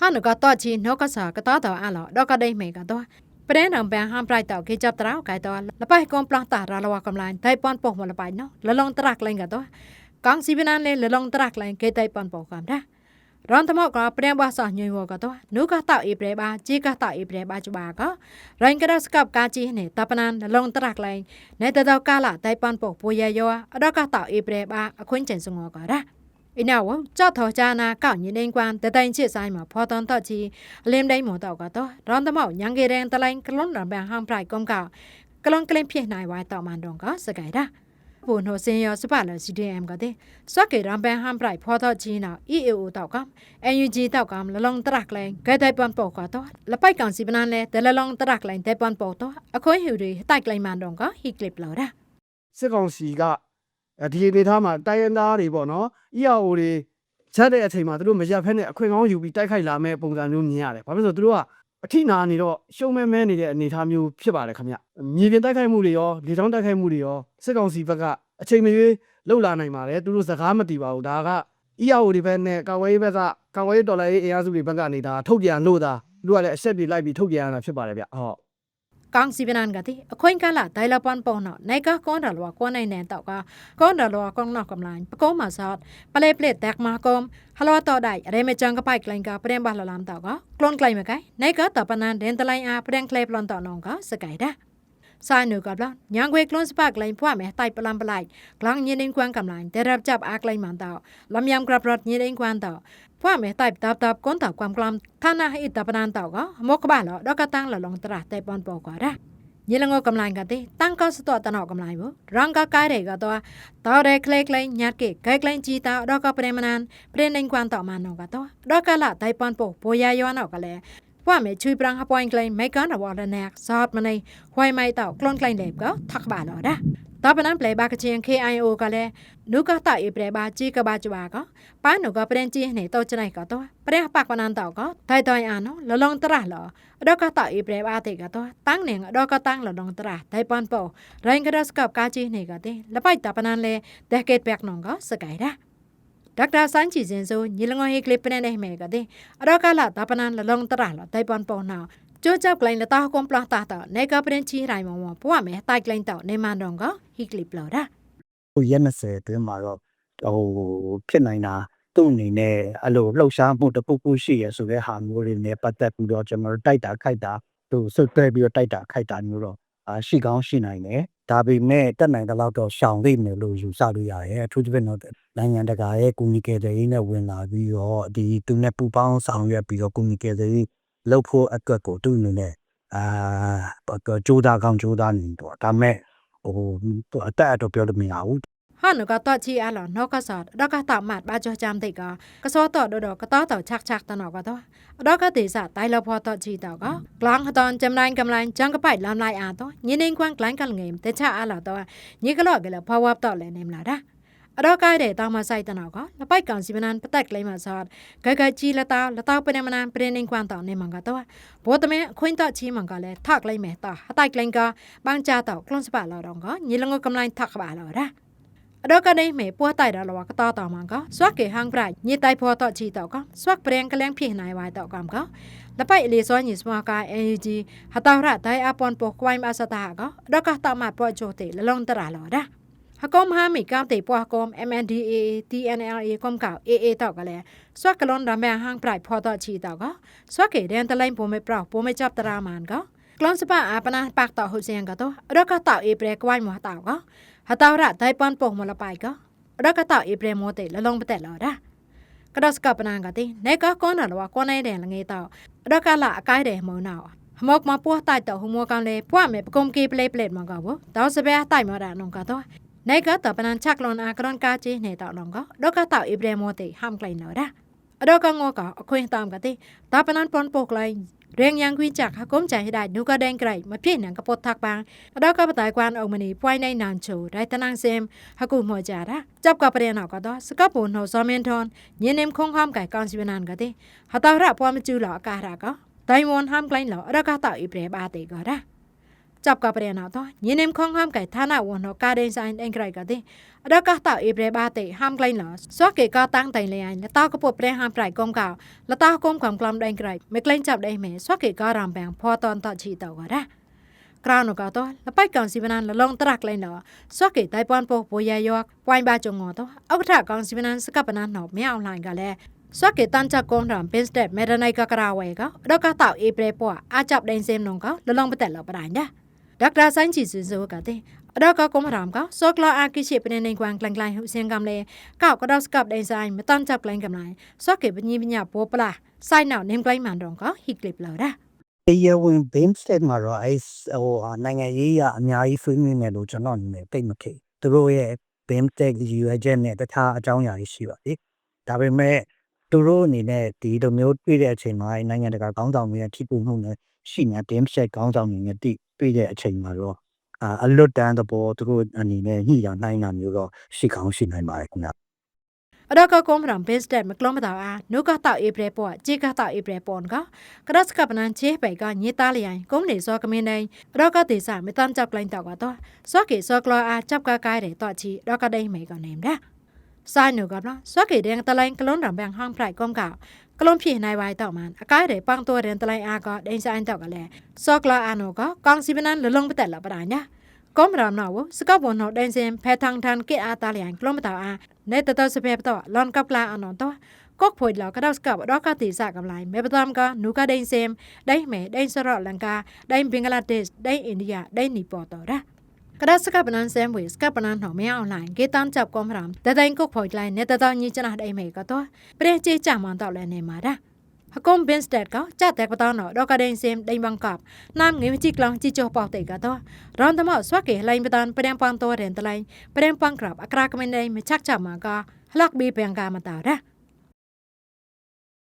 ฮานก็ต่อจีนกสก็ต่อต่ออ่ะหรอดอกก็ได้เมก็ต่อประเด็นดังแบงห้ามปลายต่อเกจับตราวไก่ต่อแล้วไปกองปลองตาระวากำลังไทยปอนปกหมดละไปเนาะแล้วลองตรักเลยก็ต่อกองสีพินันเลยแล้วลองตรักเลยเกไทยปอนปกกันได้រនថ្មក៏ព្រាងបោះសោះញយវក៏ទៅនោះក៏តអ៊ីប្រេបាជីក៏តអ៊ីប្រេបាច្បាក៏រែងក៏ដស្កប់ការជីនេះតបណានលងត្រាក់លែងណែតតកាលតៃប៉ានពុកពុយាយោអដក៏តអ៊ីប្រេបាអខុញចិនសងក៏រ៉ា အင်းဝကြောက်ထော်ချာနာကောက်ညင်းကွမ်တတိုင်ချစ်ဆိုင်မှာဖော်တန်တော့ချီအလင်းတိုင်းမော်တော့ကတော့ရန်တမော့ညံကေရင်တလိုင်းကလွန်ရဘန်ဟမ်ပရိုက်ကွန်ကကလွန်ကလင်းဖြစ်နိုင်ဝါတော့မန်တော့ကစကြိုင်တာဘုံနိုစင်ရစပါလ CDM ကတဲ့စွက်ကေရန်ဘန်ဟမ်ပရိုက်ဖော်တော့ချီနာ EAO တော့က NUG တော့ကလလုံတရက်လိုင်းဂဲတိုင်ပန်ပေါ်ကတော့လပိုက်ကောင်စီပနန်လဲဒလလုံတရက်လိုင်းတိုင်ပန်ပေါ်တော့အခွင့်ဟူတွေတိုက်လိုက်မှန်တော့ကဟီကလစ်လော်တာစစ်ကောင်စီကအဲ ဒီအနေထားမှာတိုင်းရင်းသားတွေပေါ့နော် EAO တွေချက်တဲ့အချိန်မှာသူတို့မရက်ဖက်နဲ့အခွင့်ကောင်းယူပြီးတိုက်ခိုက်လာမဲ့ပုံစံမျိုးမြင်ရတယ်။ဘာဖြစ်လို့လဲဆိုတော့သူတို့ကအထိနာနေတော့ရှုံးမဲမဲနေတဲ့အနေအထားမျိုးဖြစ်ပါတယ်ခင်ဗျ။မြေပြင်တိုက်ခိုက်မှုတွေရောလေကြောင်းတိုက်ခိုက်မှုတွေရောစစ်ကောင်စီဘက်ကအချိန်မရွေးလှုပ်လာနိုင်ပါတယ်။သူတို့စကားမတီပါဘူး။ဒါက EAO တွေဘက်နဲ့ကာဝေးဘက်ကကာဝေးဒေါ်လာရေးအင်အားစုတွေဘက်ကနေဒါထုတ်ပြန်လို့ဒါသူတို့ကလည်းအဆက်ပြေလိုက်ပြီးထုတ်ပြန်ရတာဖြစ်ပါတယ်ဗျ။ဟုတ် กางสีบป็นอันกะที่คนกันละไดละปอนปองเนาะในก็ก้อนดัลว่ก้อนในแนนต่อก็ก้อนดัลว่ก้อนนอกกำลังปะก้มาซอดปะเลเปลดแตกมากมฮัลโหลต่อได้อะไรไม่จังก็ไปไกลกะประเด็นบานละลามต่อก็กลอนไกลมาไกลในก็ต่อปนันเดนตะไลอาประเด็นเคลปลอนต่อนองก็สกายได้ ซาหนูกับลอนยังเวกลอนสปากไลพ่อแม่ไตปลำปลายกลางยินเองควนกำาลังแต่รับจับอากไลมันเต่าลำยามกระปรถยินเองควนเต่าพ่อแม่ไตตับตับก้นเต่าความกลามท่านาให้อิตาปนานเต่าก็มกบ้าเหรอดอกกระตังหลอลองตราแต่ปอนปอกว่าได้นลงกำลังกันติตั้งก็สตัวตนอกกำลังบ่ร่างก็กายได้ก็ตัวต่อเรเคลกลหยัดเกกกลจีเต่าดอกก็เปรมนานเปรนในความต่ามันอกก็ตัวดอกก็ละไตปอนปกปยายอนอกก็แล ะลองตระหรอดอกก็ต่ออีเปรบาเตก็ตัวตั้งเนี่ยดอกก็ตั้งละลองตระไทยปอนโปแรงก็ดสกับกาจีในก็เตละไปตอปนั้นเลยเดเกตแบกนองก็สกายดะ ဒေါက်တာစန်းချီစင်ဆိုညီလငောဟေကလစ်ပနေနေမေကတဲ့အရကလာတပနန်လလုံတရလတိုင်ပန်ပေါ်နာကျိုးကြောက်ကလိုင်းလတာကွန်ပလာတာတာနေကပရင်ချီရိုင်မောမောပွားမဲတိုက်ကလိုင်းတော့နေမန်တော့ကဟီကလစ်ပလော်ဒါဟိုရက်20အတွင်းမှာတော့ဟိုဖြစ်နိုင်တာသူ့အနေနဲ့အဲ့လိုလှုပ်ရှားမှုတစ်ခုခုရှိရဆိုတဲ့ဟာမျိုးတွေနဲ့ပတ်သက်ပြီးတော့ကျွန်တော်တို့တိုက်တာခိုက်တာသူဆွတ်တွဲပြီးတော့တိုက်တာခိုက်တာမျိုးတော့အာရှိကောင်းရှိနိုင်တယ် ဒါပေမဲ့တက်နိုင်တဲ့လောက်တော့ရှောင်သိမယ်လို့ယူဆလို့ရတယ်အထူးသဖြင့်တော့နိုင်ငံတကာရဲ့ကူညီကယ်ဆယ်ရေးနဲ့ဝင်လာပြီးတော့ဒီသူနဲ့ပူပေါင်းဆောင်ရွက်ပြီးတော့ကူညီကယ်ဆယ်ရေးလုပ်ဖို့အတွက်ကိုသူ့အနေနဲ့အာကြိုးစားကောင်းကြိုးစားနေတော့ဒါပေမဲ့ဟိုအတက်အတော့ပြောလို့မရဘူး ဟာနကတော့ချီအလောနောက်ကဆော့ဒကတာမတ်ဘာကြောချမ်တိကကစောတော့ဒဒကတောတော့ချက်ချက်တနောကတော့ဒကတိစတိုင်လဖောတော့ချီတော့ကဂလန်ဟတန်ဂျမ်နိုင်ကမလိုင်းဂျန်ကပိုက်လမ်လိုက်အားတော့ညင်းနေကွမ်ကလိုင်းကလငယ်တချအလောတော့ညေကလော့ကလဖောဝပ်တော့လဲနေမလားဒါအတော့ကိုက်တဲ့တောင်မဆိုင်တနောကလပိုက်ကောင်စီမနန်ပတက်ကလေးမဆော့ဂဂချီလတာလတာပနေမနန်ပရနေကွမ်တော့နေမန်ကတော့ဘောတမဲအခွင့်တော့ချီမန်ကလည်းထက်လိုက်မဲတာအတိုက်ကလင်းကဘန်းချတော့ကလွန်စပါလောတော့ကညလငကမလိုင်းထက်ပါလောဒါ အတော့ကနေမေပွားတိုက်တော့လောကတာတော်မန်ကစွက်ကေဟန်ပရိုက်ညတိုက်ဖောတော့ချီတော့ကစွက်ပရင်ကလင်းဖြစ်နိုင်ဝိုင်တော့ကမ်ကလပိုက်လေစောညစ်စမကာ NUG ဟတာရဒိုင်အပွန်ပိုကွိုင်းအစတာကအတော့ကတာမပွားချိုတေလလုံးတရလောဒါဟကုမ်ဟာမီကောင်းတေပွားကုမ် MNDAA TNLA ကုမ်ကောက် AA တော့ကလည်းစွက်ကလွန်ရမဲဟန်ပရိုက်ဖောတော့ချီတော့ကစွက်ကေဒန်တလိုင်းပုံမေပရောပုံမေ chấp တရာမန်ကကလွန်စပါအပနာပတ်တော့ဟုတ်စင်ကတော့အတော့ကတော့အေပရကွိုင်းမတော့က ฮตาวระไตปันปงมลไปก็รักตาอีเปรมโมเตลลงปะเตลอระกระดสกับนางกะติเนก็ก้อนน่ะว่าก้อนไหนแดงละเงยตอรักละอกายแดงมอนาวหมอกมาปัวตายตอหมัวกันเลยปัวแม่ปกมกีเปลเปลดมากะบ่ตอสเบะตายมอระนงกะตอเนก็ตอปนันชักลอนอากรอนกาจีเนตอลงก็รักตาอีเปรมโมเตห้ามไกลนอระรักงอกะคุยตามกะติตอปนันปนปกไล งยังควินจากกุมใจให้ได้นูก็แดงไกลมาพี่นังกระปดทักบางแล้วก็ปตายกวนองมณีปวยในนานโชได้ตนังเซมฮกุมัวจาระจับกับประเด็นออกก็ดอสกับปูนโหซอมเมนทอนยินเนมคงห้ามไก่กอนสิบนานก็ได้หาตาระพอมจูหลอการะก็ไต้หวันห้ามไกลหลอดอกก็ต่ออีเปรบาเตก็ได้ จับกับเรียนเอาตัวยินนิมคงห้ามไก่ท่านาวันนกาเดนไซน์เองไกรก็ดิดอกก็ต่อเอเบรบาติห้ามไกลหลอสวกเกก็ตั้งแต่เลยแล้วต้าก็ปวดเปรห้ามไกรกงเก่าแล้วต้าก้มความกลมเองไกรไม่ไกลจับได้ไหมสวกเกก็รำแบงพอตอนต่อชีต่อก็ได้กราวนูก็ตัวแล้วไปก่อนสิบนันแล้วลงตรักเลยเนาะสวกเกตไตปอนโปปวยายอกวายบาจงงอตัวเอากระถากองสิบนันสกับปนันหนอบไม่เอาหลายกันแล้วสวกเกตันจากกองรำเป็นสเตปเมรนัยก็กราวเวก็ดอกก็ต่อเอเปรปวอาจับเดนเซมนงก็แล้วลงไปแต่ละปะได้เด้ ဒေါက်တာဆိုင်းချီစစိုးကတဲ့အတော့ကကုမရမ်ကစောကလာအာကိရှိပနေနေကွမ်ကလန်ကလိုင်းဟုစင်ကမ်လေကောက်ကတော့စကပ်ဒိန်ဆိုင်မတန်ချပ်ကလိုင်းကမလိုက်စောကေပညိပညာပေါ်ပလာဆိုင်နောက်နင်းကလိုင်းမန်တော့ကဟီကလစ်လာတာတရားဝင် beam set မှာတော့အဲဟိုဟာနိုင်ငံရေးရအများကြီးဆွေးနွေးနေလို့ကျွန်တော်အနေနဲ့တိတ်မခေသူတို့ရဲ့ beam tech ရွယ်ချက်နဲ့တခြားအကြောင်းအရာတွေရှိပါသေးဒါပေမဲ့သူတို့အနေနဲ့ဒီလိုမျိုးတွေ့တဲ့အချိန်မှာနိုင်ငံတကာကောင်းဆောင်တွေရဲ့ထိပူမှုနဲ့ရှိနေ beam set ကောင်းဆောင်တွေနဲ့တိ တွေ့တဲ့အချိန်မှာတော့အာအလွတ်တန်းသဘောသူတို့အနေနဲ့ညှိရနိုင်တာမျိုးတော့ရှိကောင်းရှိနိုင်ပါတယ်ခင်ဗျအတော့ကကုမရမ်ဘစ်စတက်မကလုံးမတော်အားနုကတော့အေပရပေါ်ဂျေကတော့အေပရပေါ်ကကရစကပနန်ချေပဲကညေသားလျိုင်ကုန်းနေစောကမင်းနိုင်အတော့ကတေစာမတန်ချပ်ကလိုင်းတော့ကတော့စောကေစောကလာအား chấp ကကိုင်းတယ်တော့ချီတော့ကဒိမေကနေမလားဆိုင်နုကနော်စောကေတဲ့တလိုင်းကလုံးရံဘန်ဟန်ဖလိုက်ကုန်းက ကလုံးပြေနိုင်ဝိုင်တော့มันအကိုင်းတယ်ပန်းတော်တဲ့တလိုင်းအားကဒိန်ဆိုင်တော့ကလည်းစောကလာအာနိုကကောင်စီပနန်လလုံးပတက်လာပဒါညာကောမရမနာဝစကဘွန်နော်ဒန်စင်ဖဲထန်ထန်ကေအာတာလျန်ကလမတာအာနေတတစပေပတော့လွန်ကပ်လာအနော်တော့ကော့ဖွေလောကဒေါစကဘတော့ကတိစကမလိုက်မေပတမ်ကနုကဒိန်စင်ဒိုင်မဲဒိန်စရလန်ကာဒိုင်ဘင်္ဂလားဒေ့ရှ်ဒိုင်အိန္ဒိယဒိုင်နီပေါ်တော့ရာ ក្តាសកបណានសែមវិស្កបណានហមអនឡាញគេតាមចាប់កំរាមតតែងគុកផុយឡៃអ្នកតតញីចណាស់ដៃមេក៏តោះព្រះជេចាមអន្តលែនេម៉ារ៉ាហកុំបិនស្តេតក៏ចាត់តែបតណដល់កដេងសែមដេញបង្កប់ណាមងីជីក្លងជីចុះបោតេក៏តោះរំតមកស្វាគេឡៃបតានព្រាំប៉ាំតរែនតឡៃព្រាំប៉ាំក្របអក្រាកមិនដេញមិនចាក់ចាំមកក៏ឡកប៊ីព្រាំកាមតោរ៉ា